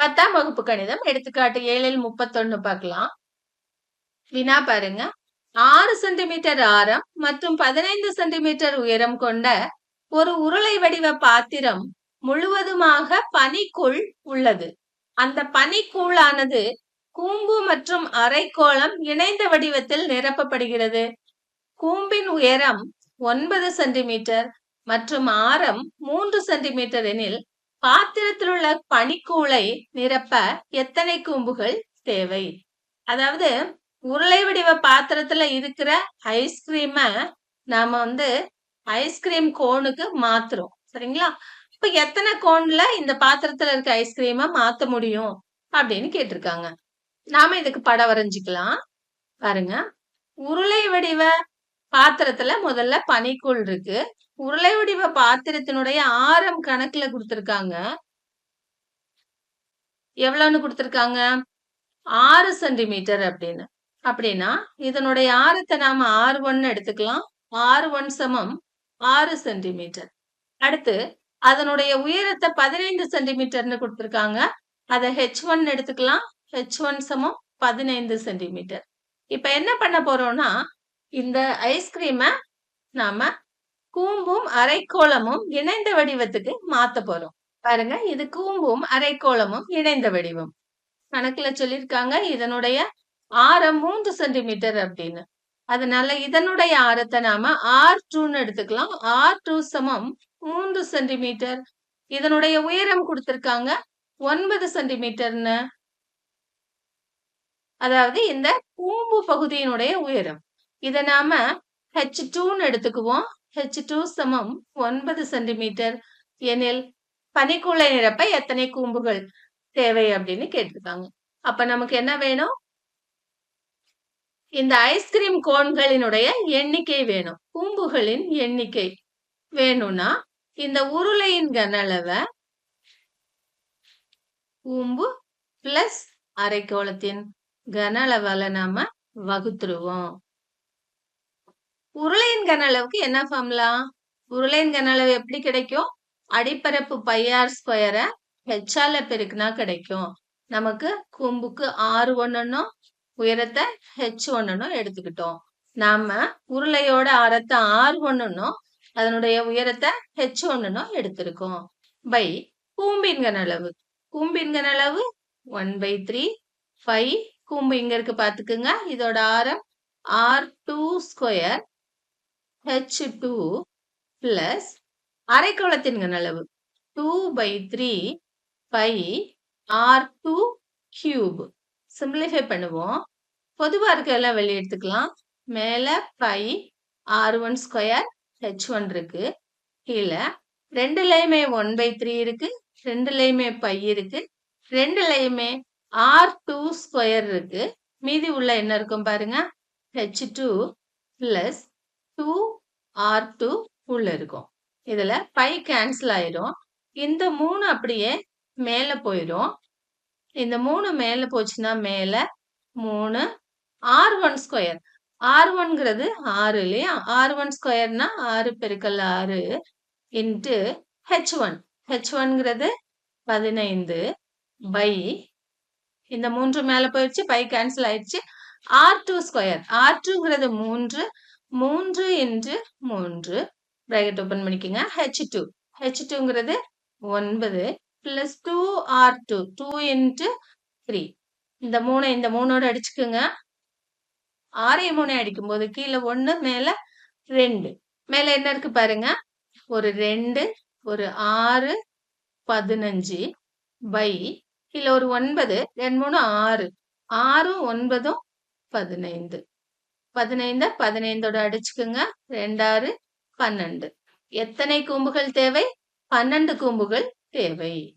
பத்தாம் வகுப்பு கணிதம் எடுத்துக்காட்டு ஏழில் முப்பத்தொன்னு பார்க்கலாம். வினா பாருங்க. ஆறு சென்டிமீட்டர் ஆரம் மற்றும் பதினைந்து சென்டிமீட்டர் உயரம் கொண்ட ஒரு உருளை வடிவ பாத்திரம் முழுவதுமாக பனிக்குள் உள்ளது. அந்த பனிக்கூழானது கூம்பு மற்றும் அரைக்கோளம் இணைந்த வடிவத்தில் நிரப்பப்படுகிறது. கூம்பின் உயரம் ஒன்பது சென்டிமீட்டர் மற்றும் ஆரம் மூன்று சென்டிமீட்டர் எனில் பாத்திரத்தில் உள்ள பனிக்கூளை நிரப்ப எத்தனை கூம்புகள் தேவை? அதாவது உருளை வடிவ பாத்திரத்துல இருக்கிற ஐஸ்கிரீம நாம வந்து ஐஸ்கிரீம் கோனுக்கு மாத்துறோம். சரிங்களா? இப்ப எத்தனை கோன்ல இந்த பாத்திரத்துல இருக்க ஐஸ்கிரீம மாத்த முடியும்? அப்படின்னு கேட்டிருக்காங்க. நாம இதுக்கு படம் வரைஞ்சிக்கலாம். பாருங்க. உருளை வடிவ பாத்திரத்துல முதல்ல பனிக்கூழ் இருக்கு. உருளை வடிவ பாத்திரத்தினுடைய ஆரம் கணக்குல கொடுத்திருக்காங்க. எவ்வளவுன்னு கொடுத்திருக்காங்க? ஆறு சென்டிமீட்டர் அப்படின்னு. அப்படின்னா இதனுடைய ஆரத்தை நாம ஆறு ஒன்னு எடுத்துக்கலாம். ஆறு ஒன் சமம் ஆறு சென்டிமீட்டர். அடுத்து அதனுடைய உயரத்தை பதினைந்து சென்டிமீட்டர்னு கொடுத்துருக்காங்க. அதை ஹெச் ஒன் எடுத்துக்கலாம். ஹெச் ஒன் சமம் பதினைந்து சென்டிமீட்டர். இப்ப என்ன பண்ண போறோம்னா இந்த ஐஸ்கிரீமை நாம கூம்பும் அரைக்கோளமும் இணைந்த வடிவத்துக்கு மாத்த போறோம். பாருங்க இது கூம்பும் அரைக்கோளமும் இணைந்த வடிவம். கணக்குல சொல்லியிருக்காங்க இதனுடைய ஆரம் மூன்று சென்டிமீட்டர் அப்படின்னு. அதனால இதனுடைய ஆரத்தை நாம ஆர் டூன்னு எடுத்துக்கலாம். ஆர் டூ சமம் மூன்று சென்டிமீட்டர் இதனுடைய உயரம் கொடுத்திருக்காங்க ஒன்பது சென்டிமீட்டர்னு அதாவது இந்த கூம்பு பகுதியினுடைய உயரம். இதை நாம ஹெச் டூன்னு எடுத்துக்குவோம். ஹெச் டூ சமம் ஒன்பது சென்டிமீட்டர். எனில் பனிக்குள்ளை நிரப்ப எத்தனை கூம்புகள் தேவை அப்படின்னு கேட்டிருக்காங்க. அப்ப நமக்கு என்ன வேணும்? இந்த ஐஸ்கிரீம் கோன்களினுடைய எண்ணிக்கை வேணும். கூம்புகளின் எண்ணிக்கை வேணும்னா இந்த உருளையின் கனளவை கூம்பு பிளஸ் அரைக்கோளத்தின் கன அளவால நாம வகுத்துருவோம். உருளையின் கனளவுக்கு என்ன ஃபார்முலா உருளையின் கனளவு எப்படி கிடைக்கும்? அடிப்பரப்பு பையார் ஸ்கொயரை ஹெச்சால பெருக்குனா கிடைக்கும். நமக்கு கூம்புக்கு ஆறு ஒன்னும் உயரத்தை ஹெச் ஒன்னும் எடுத்துக்கிட்டோம். நாம உருளையோட ஆரத்தை ஆறு ஒன்னும் அதனுடைய உயரத்தை ஹெச் ஒன்னும் எடுத்திருக்கோம். பை கூம்பின் கனளவு கூம்பின் கனளவு ஒன் பை த்ரீ ஃபைவ் கூம்பு இங்க இருக்கு பாத்துக்குங்க. இதோட ஆரம் R two square H two plus அரைக்கோளத்தின் கனளவு two pi three pi R two cube simplify பண்ணுவோம். பொதுவாக இருக்கலாம் வெளியே எடுத்துக்கலாம். மேலே pi R one square H one இருக்கு. கீழே ரெண்டுலேயுமே ஒன் பை த்ரீ இருக்கு. ரெண்டுலேயுமே பை இருக்கு. ரெண்டுலேயுமே ஆர் டூ ஸ்கொயர் இருக்கு. மீதி உள்ள என்ன இருக்கும் பாருங்க? H two plus two R two உள்ள இருக்கும். இதுல பை கேன்சல் ஆயிரும். இந்த மூணு அப்படியே மேலே போயிடும் இந்த மூணு மேலே போச்சுன்னா மேல மூணு ஆர் ஒன் ஸ்கொயர் ஆர் ஒன்ங்கிறது ஆறு இல்லையா? ஆர் ஒன் ஸ்கொயர்னா ஆறு பெருக்கல் ஆறு இன்ட்டு ஹெச் ஒன் ஹெச் ஒன்ங்கிறது பதினைந்து பை இந்த மூன்று மேலே போயிடுச்சு பை கேன்சல் ஆயிடுச்சு. ஆர் டூ ஸ்கொயர் ஆர் டூங்கிறது மூன்று மூன்று என்று மூன்று. பிராக்கெட் ஓப்பன் பண்ணிக்கோங்க. ஹெச் டூ ஹெச் டூங்கிறது ஒன்பது plus two R two two into three இந்த மூணு இந்த மூணோட அடிச்சுக்குங்க. ஆறைய மூணு அடிக்கும் போது கீழே ஒன்று மேலே ரெண்டு. மேலே என்ன இருக்கு பாருங்க. ஒரு ரெண்டு ஒரு ஆறு பதினஞ்சு பை கீழே ஒரு ஒன்பது ரெண்டு மூணு ஆறு. ஆறும் ஒன்பதும் பதினைந்து. பதினைந்த பதினைந்தோட அடிச்சுக்குங்க. ரெண்டாறு பன்னெண்டு. எத்தனை கூம்புகள் தேவை? பன்னெண்டு கூம்புகள் தேவை.